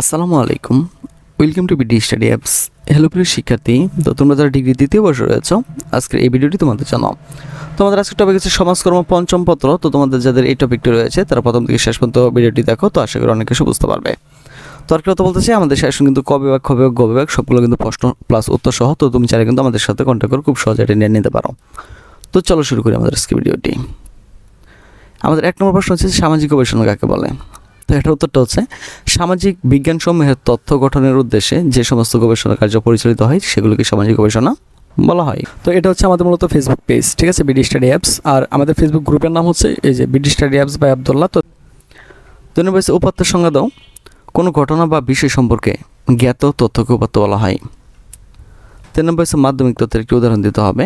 আসসালামু আলাইকুম। Welcome to BD study apps hello প্রিয় শিক্ষার্থী। তো তোমরা যারা ডিগ্রি দ্বিতীয় বর্ষ রয়েছ। আজকের এই ভিডিওটি তোমাদের জানাও তোমাদের আজকের টপিক হচ্ছে সমাজকর্ম পঞ্চম পত্র। তো তোমাদের যাদের এই টপিকটি রয়েছে, তারা প্রথম থেকে শেষ পর্যন্ত ভিডিওটি দেখো। তো আশা করি অনেক কিছু বুঝতে পারবে। তো আর কথা বলতে চাই? আমাদের সেশন কিন্তু ক বিভাগ খ বিভাগ গ বিভাগ সবগুলো কিন্তু প্রশ্ন প্লাস উত্তর সহ। তো তুমি চাইলে কিন্তু আমাদের সাথে কন্ট্যাক্ট করে খুব সহজে এটা নিয়ে নিতে পারো। তো চলো শুরু করি আমাদের আজকে ভিডিওটি। আমাদের এক নম্বর প্রশ্ন হচ্ছে, সামাজিক গবেষণা কাকে বলে? এটার উত্তরটা হচ্ছে, সামাজিক বিজ্ঞানসমূহের তথ্য গঠনের উদ্দেশ্যে যে সমস্ত গবেষণা কার্য পরিচালিত হয়, সেগুলোকে সামাজিক গবেষণা বলা হয়। তো এটা হচ্ছে আমাদের মূলত ফেসবুক পেজ ঠিক আছে? বিডি স্টাডি অ্যাপস আর আমাদের ফেসবুক গ্রুপের নাম হচ্ছে এই যে BD study apps by Abdullah তো নম্বর হচ্ছে উপাত্তের সংজ্ঞা দাও। কোনো ঘটনা বা বিষয় সম্পর্কে জ্ঞাত তথ্যকে উপাত্ত বলা হয়। তিন নম্বর হচ্ছে মাধ্যমিক তথ্যের একটি উদাহরণ দিতে হবে।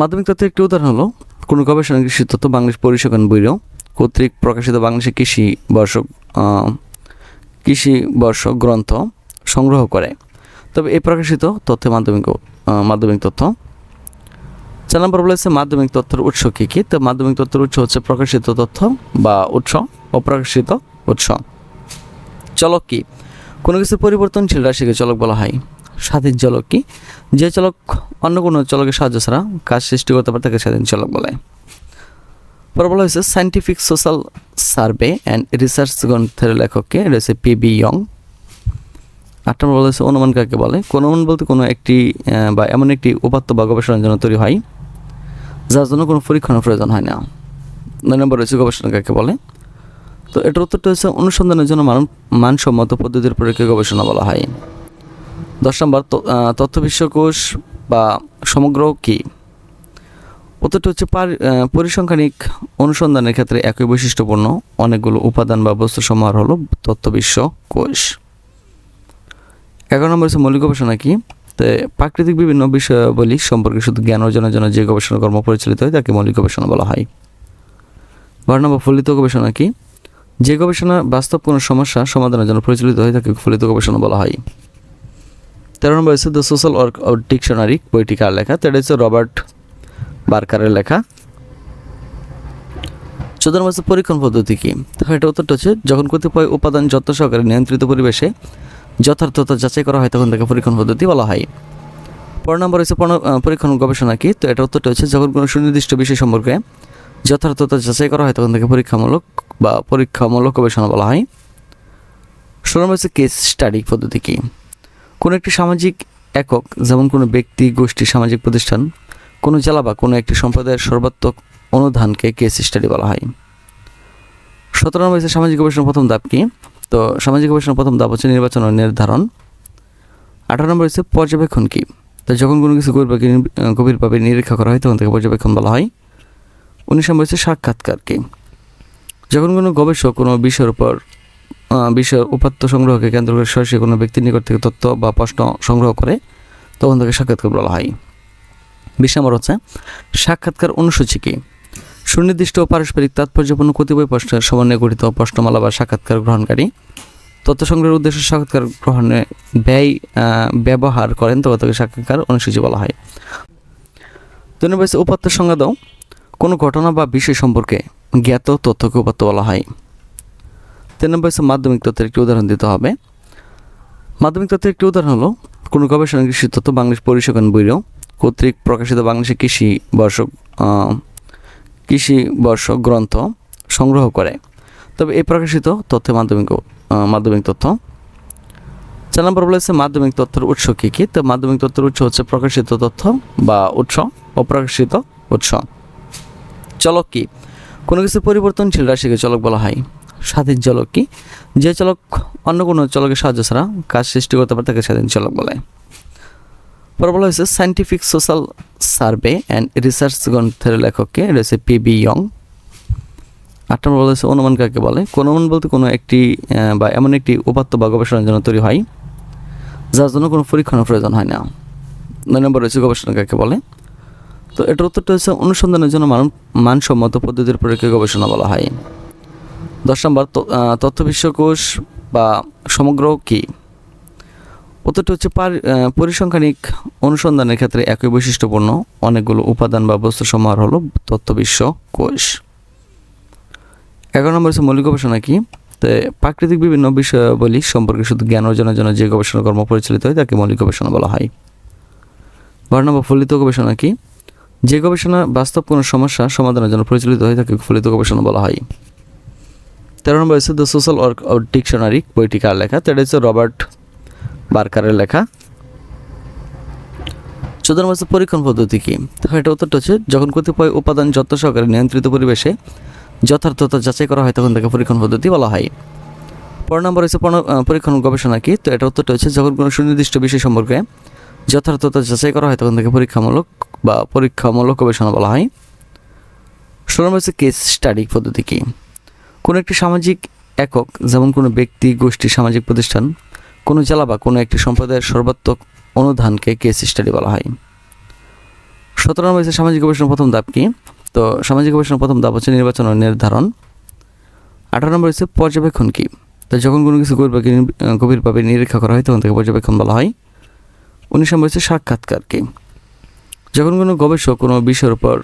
মাধ্যমিক তথ্যের একটি উদাহরণ হলো, কোনো গবেষণা কৃষি তথ্য বাংলাদেশ পরিসংখ্যান ব্যুরো কর্তৃক প্রকাশিত বাংলাদেশের কৃষি বর্ষক আহ, কৃষি বর্ষক গ্রন্থ সংগ্রহ করে। তবে এই প্রকাশিত তথ্যে মাধ্যমিক মাধ্যমিক তথ্য। চার নম্বর বলেছে মাধ্যমিক তথ্যের উৎস কী কী? তো মাধ্যমিক তথ্যের উৎস হচ্ছে প্রকাশিত তথ্য বা উৎস অপ্রকাশিত উৎস। চলক কী? কোনো কিছু পরিবর্তনশীল রাশিকে চলক বলা হয়। স্বাধীন চলক কি? যে চলক অন্য কোনো চলকের সাহায্য ছাড়া কাজ সৃষ্টি করতে পারে তাকে স্বাধীন চলক বলে। পরে বলা হয়েছে scientific social survey and research গ্রন্থের লেখককে হচ্ছে পি বি ইয়ং আট নম্বর বলা হয়েছে অনুমান কাকে বলে? কোন অনুমান বলতে কোনো একটি বা এমন একটি উপাত্ত বা গবেষণার জন্য তৈরি হয়, যার জন্য কোনো পরীক্ষণের প্রয়োজন হয় না। নয় নম্বর রয়েছে গবেষণা কাকে বলে? তো এটার উত্তরটা হচ্ছে অনুসন্ধানের জন্য মান, মানসম্মত পদ্ধতির প্রয়োগকে গবেষণা বলা হয়। দশ নম্বর তথ্য বিশ্বকোষ বা সমগ্র কি? উত্তরটি হচ্ছে পরিসংখ্যানিক অনুসন্ধানের ক্ষেত্রে একই বৈশিষ্ট্যপূর্ণ। অনেকগুলো উপাদান বা বস্তু সমাহার হলো তথ্য বিশ্ব কোষ। এগারো নম্বর হচ্ছে মৌলিক গবেষণা কি? তো প্রাকৃতিক বিভিন্ন বিষয়াবলী সম্পর্কে শুধু জ্ঞান অর্জনের জন্য যে গবেষণা কর্ম পরিচালিত হয়, তাকে মৌলিক গবেষণা বলা হয়। বারো নম্বর, ফলিত গবেষণা কি? যে গবেষণা বাস্তব কোনো সমস্যা সমাধানের জন্য পরিচালিত হয়, তাকে ফলিত গবেষণা বলা হয়। তেরো নম্বর হচ্ছে দ্য সোশ্যাল ওয়ার্ক ডিকশনারি, বইটি কার লেখা? তো এটা হচ্ছে রবার্ট বার্কারের লেখা। চোদ্দ নম্বর পরীক্ষণ পদ্ধতি কি? তো এটা উত্তরটা হচ্ছে, যখন কতিপয় উপাদান যত্ন সহকারে নিয়ন্ত্রিত পরিবেশে যথার্থতা যাচাই করা হয়, তখন তাকে পরীক্ষণ পদ্ধতি বলা হয়। পনেরো নম্বর হচ্ছে পরীক্ষণ গবেষণা কি? তো এটা উত্তরটা হচ্ছে, যখন কোনো সুনির্দিষ্ট বিষয় সম্পর্কে যথার্থতা যাচাই করা হয়, তখন তাকে পরীক্ষামূলক বা পরীক্ষামূলক গবেষণা বলা হয়। ষোলো নম্বর হচ্ছে কেস স্টাডি পদ্ধতি কি? কোনো একটি সামাজিক একক, যেমন কোনো ব্যক্তি, গোষ্ঠী, সামাজিক প্রতিষ্ঠান কোনো জেলা বা কোনো একটি সম্প্রদায়ের সর্বাত্মক অনুধানকে কেস স্টাডি বলা হয়। সতেরো নম্বর হচ্ছে সামাজিক গবেষণার প্রথম ধাপ কি? তো সামাজিক গবেষণার প্রথম ধাপ হচ্ছে নির্বাচন ও নির্ধারণ। আঠারো নম্বর হচ্ছে পর্যবেক্ষণ কি? তো যখন কোনো কিছু গভীরভাবে গভীরভাবে নিরীক্ষা করা হয়, তখন তাকে পর্যবেক্ষণ বলা হয়। উনিশ নম্বর হচ্ছে সাক্ষাৎকার কি? যখন কোনো গবেষক কোনো বিষয়ের উপর বিষয়ের উপাত্ত সংগ্রহকে কেন্দ্র করে সরাসরি কোনো ব্যক্তির নিকট থেকে তথ্য বা প্রশ্ন সংগ্রহ করে, তখন তাকে সাক্ষাৎকার বলা হয়। বিশ নম্বর হচ্ছে, সাক্ষাৎকার অনুসূচি কি সুনির্দিষ্ট ও পারস্পরিক তাৎপর্যপূর্ণ কতিপয় প্রশ্নের সমন্বয়ে গঠিত প্রশ্নমালা বা সাক্ষাৎকার গ্রহণকারী তথ্য সংগ্রহের উদ্দেশ্যে সাক্ষাৎকার গ্রহণে ব্যয় ব্যবহার করেন তবে তাকে সাক্ষাৎকার অনুসূচি বলা হয়। হচ্ছে উপাত্তের সংজ্ঞা দাও। কোনো ঘটনা বা বিষয় সম্পর্কে জ্ঞাত তথ্যকে উপাত্ত বলা হয়। তিন নম্বর হচ্ছে, মাধ্যমিক তথ্যের একটি উদাহরণ দিতে হবে। মাধ্যমিক তথ্যের একটি উদাহরণ হলো, কোনো গবেষণা কৃষি তথ্য বাংলাদেশ পরিসংখ্যান ব্যুরো কর্তৃক প্রকাশিত বাংলাদেশের কৃষি বর্ষক আহ, কৃষি বর্ষক গ্রন্থ সংগ্রহ করে। তবে এই প্রকাশিত তথ্যে মাধ্যমিক মাধ্যমিক তথ্য। চার নম্বর বলেছে মাধ্যমিক তথ্যের উৎস কী কী? তো মাধ্যমিক তথ্যের উৎস হচ্ছে প্রকাশিত তথ্য বা উৎস অপ্রকাশিত উৎস। চলক কি? কোনো কিছু পরিবর্তনশীল রাশিকে চলক বলা হয়। স্বাধীন চলক কি? যে চলক অন্য কোনো চলকের সাহায্য ছাড়া কাজ সৃষ্টি করতে পারে তাকে স্বাধীন চলক বলে। পরে বলা হয়েছে scientific social survey and research গ্রন্থের লেখককে হচ্ছে পি বি ইয়ং আট নম্বর বলা হয়েছে অনুমান কাকে বলে? অনুমান বলতে কোনো একটি বা এমন একটি উপাত্ত বা গবেষণার জন্য তৈরি হয়, যার জন্য কোনো পরীক্ষণের প্রয়োজন হয় না। নয় নম্বর রয়েছে গবেষণা কাকে বলে? তো এটার উত্তরটা হচ্ছে অনুসন্ধানের জন্য মান, মানসম্মত পদ্ধতির প্রয়োগকে গবেষণা বলা হয়। দশ নম্বর তথ্য বিশ্বকোষ বা সমগ্র কি? উত্তরটি হচ্ছে পার- পরিসংখ্যানিক অনুসন্ধানের ক্ষেত্রে একই বৈশিষ্ট্যপূর্ণ। অনেকগুলো উপাদান বা বস্তু সমাহার হলো তথ্য বিশ্ব কোষ। এগারো নম্বর হচ্ছে মৌলিক গবেষণা কি? প্রাকৃতিক বিভিন্ন বিষয়াবলী সম্পর্কে শুধু জ্ঞান অর্জনের জন্য যে গবেষণা কর্ম পরিচালিত হয়, তাকে মৌলিক গবেষণা বলা হয়। বারো নম্বর ফলিত গবেষণা কি? যে গবেষণা বাস্তব কোনো সমস্যা সমাধানের জন্য পরিচালিত হয়, তাকে ফলিত গবেষণা বলা হয়। তেরো নম্বর হচ্ছে দ্য সোশ্যাল ওয়ার্ক ডিকশনারি বইটি কার লেখা? তো এটা হচ্ছে রবার্ট বার্কারের লেখা। চোদ্দ পরীক্ষণ পদ্ধতি কি? তো এটা উত্তরটা হচ্ছে, যখন কতিপয় উপাদান যত্ন সহকারে নিয়ন্ত্রিত পরিবেশে যথার্থতা যাচাই করা হয়, তখন তাকে পরীক্ষণ পদ্ধতি বলা হয়। পনেরো নম্বর হচ্ছে পরীক্ষণ গবেষণা কি? তো এটা উত্তরটা হচ্ছে, যখন কোনো সুনির্দিষ্ট বিষয় সম্পর্কে যথার্থতা যাচাই করা হয়, তখন তাকে পরীক্ষামূলক বা পরীক্ষামূলক গবেষণা বলা হয়। ষোলো নম্বর হচ্ছে কেস স্টাডি পদ্ধতি কি? কোনো একটি সামাজিক একক, যেমন কোনো ব্যক্তি, গোষ্ঠী, সামাজিক প্রতিষ্ঠান কোনো জেলা বা কোনো একটি সম্প্রদায়ের সর্বাত্মক অনুধানকে কেস স্টাডি বলা হয়। সতেরো নম্বর হচ্ছে সামাজিক গবেষণার প্রথম ধাপ কি? তো সামাজিক গবেষণার প্রথম ধাপ হচ্ছে নির্বাচন নির্ধারণ। আঠারো নম্বর হচ্ছে পর্যবেক্ষণ কি? তো যখন কোনো কিছু গভীরভাবে গভীরভাবে নিরীক্ষা করা হয়, তখন তাকে পর্যবেক্ষণ বলা হয়। উনিশ নম্বর হচ্ছে সাক্ষাৎকার কি? যখন কোনো গবেষক কোনো বিষয়ের উপর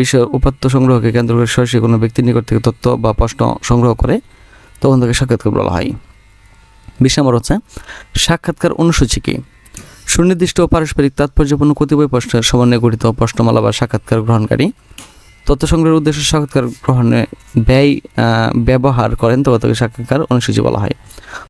বিষয়ের উপাত্ত সংগ্রহকে কেন্দ্র করে সরাসরি কোনো ব্যক্তির নিকট থেকে তথ্য বা প্রশ্ন সংগ্রহ করে, তখন তাকে সাক্ষাৎকার বলা হয়। বিশ নম্বর হচ্ছে, সাক্ষাৎকার অনুসূচি কি? সুনির্দিষ্ট ও পারস্পরিক তাৎপর্যপূর্ণ কতিপয় প্রশ্নের সমন্বয়ে গঠিত প্রশ্নমালা বা সাক্ষাৎকার গ্রহণকারী তথ্য সংগ্রহের উদ্দেশ্যে সাক্ষাৎকার গ্রহণে ব্যয় ব্যবহার করেন তবে তাকে সাক্ষাৎকার অনুসূচি বলা হয়।